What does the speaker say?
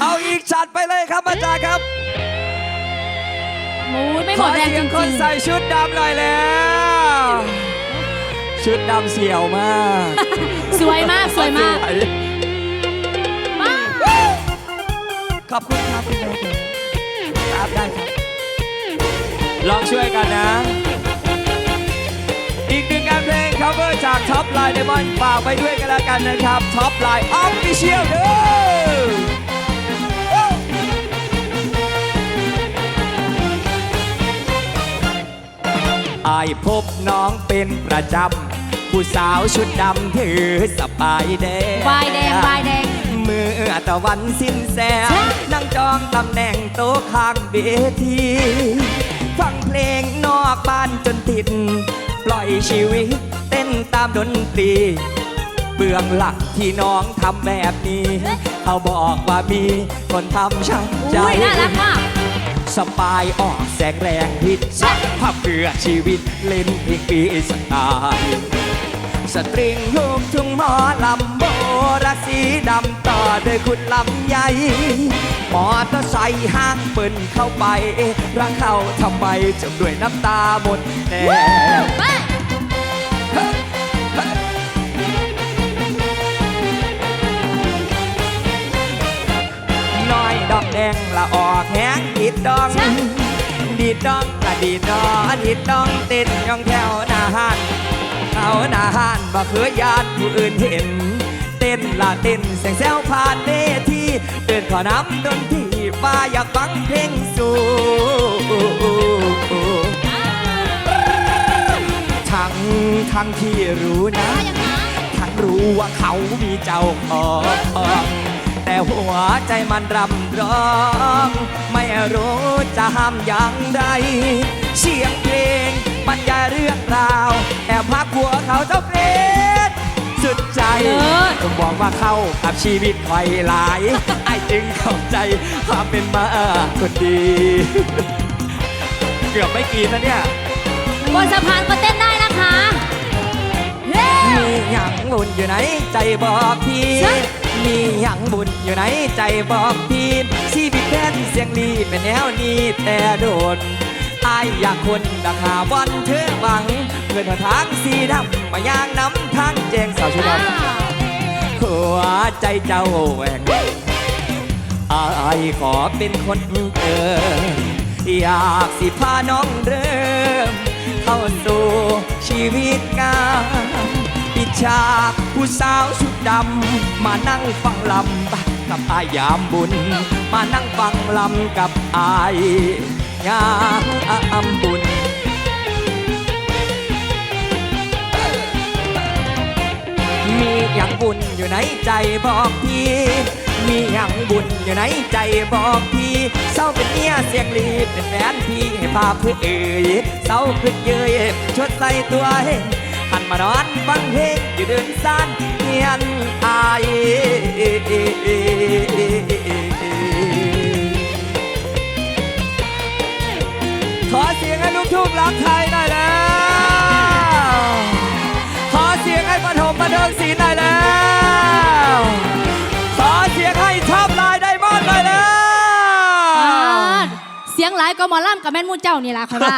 เอาอีกจัดไปเลยครับอาจารย์ครับโอ้ยไม่หขมอดแรงเสีจยงครินงใส่ชุดดำหน่อยแล้ว ชุดดำเสี่ยวมากๆ สวยมากสวยมาก สวยมากขอบคุณครับคุณแม่ครับได้ครับ ลองช่วยกันนะ อีกหนึ่งงานเพลง cover จากท็อปไลน์ในบอลฝากไปด้วยกันแล้วกันนะครับท็อปไลน์ออฟฟิเชียลเด้อ อายพบน้องเป็นประจำ ผู้สาวชุดดำถือสบายแดงวายแดงวายแดง เมื่อตะวันสิ้นแสงใช่นั่งจองตำแหน่งโต๊ะข้างเวทีฟังเพลงนอกบ้านจนติด ปล่อยชีวิตเต้นตามดนตรี เบื้องหลักที่น้องทำแบบนี้ เขาบอกว่ามีคนทำช่างใจอุ้ยน่ารักมากสปายออกแสงแรงพิษชักภา พื่อชีวิตเล่นเพลงปีสไตล์สตริงลูกทุ่งหมอลำโบราสีดำต่อด้วยคุณลำใหญ่มอเตอร์ไซค์ห้างเปินเข้าไปรักเขาทำไมจมด้วยน้ำตาหมดแน่ ดีดดองละดีดดองดีดดองเต้นยองแถวหน้าห้านเขาหน้าห้านบ่เคยญาติผู้อื่นเห็น เต้นละเต้นแสงแซวผ่านเวทีเดินขอน้ำดนตรีว่าอยากฟังเพลงสู่ทั้งทั้งที่รู้นะ ทั้งรู้ว่าเขามีเจ้าของแต่หัวใจมันรำร้อง ไม่รู้ ห้ามอย่างไรเสียงเพลงบรรยายเรื่องราว แอบพักหัวเขาเจ้าเพลงสุดใจเลิศต้องบอกว่าเข้ากับชีวิตคอยหลาย ไอ้จึงเข้าใจความเป็นมาคนดี เกือบไม่กินนะเนี่ยบนสะพานก็เต้นได้นะคะเฮ้มีหยังบุญอยู่ไหน ใจบอกพี่ใช่ มีหยังบุญอยู่ไหนใจบอกพี่ชีวิตแค่นเสียงดีเป็นแนวนี้แต่โดนอายอยากคนดักหาวันเธอหวังเงินหนทางสีดำมาย่างน้ำทางแจงสาวชุดดำหัวใจเจ้าแหวงอายขอเป็นคนเติมอยากสิพาน้องเริ่มเข้าสู่ชีวิตงาม ปิดฉากผู้สาวชุดดำ มานั่งฟังลำกับอายามบุญ มานั่งฟังลำกับอายยามบุญมีอย่างบุญอยู่ในใจบอกพี่มีอย่างบุญอยู่ในใจบอกพี่เศร้าเป็นเมียเสียงลีเป็นแฟนพี่ให้พาเพื่อเอ่ยเศร้าขึ้นเยยชดใส่ตัวเอ งหันมานอนฟังเพลงอยู่เดินซานเงียนอายขอเสียงให้ลูกทุ่งรักไทยหน่อยแล้ว ขอเสียงให้ปฐมบันเทิงศิลป์หน่อยแล้ว ขอเสียงให้ท็อปไลน์ไดมอนด์หน่อยแล้ว เสียงหลายก็หมอล่ำกับแม่นมูเจ้านี่ล่ะคอยว่า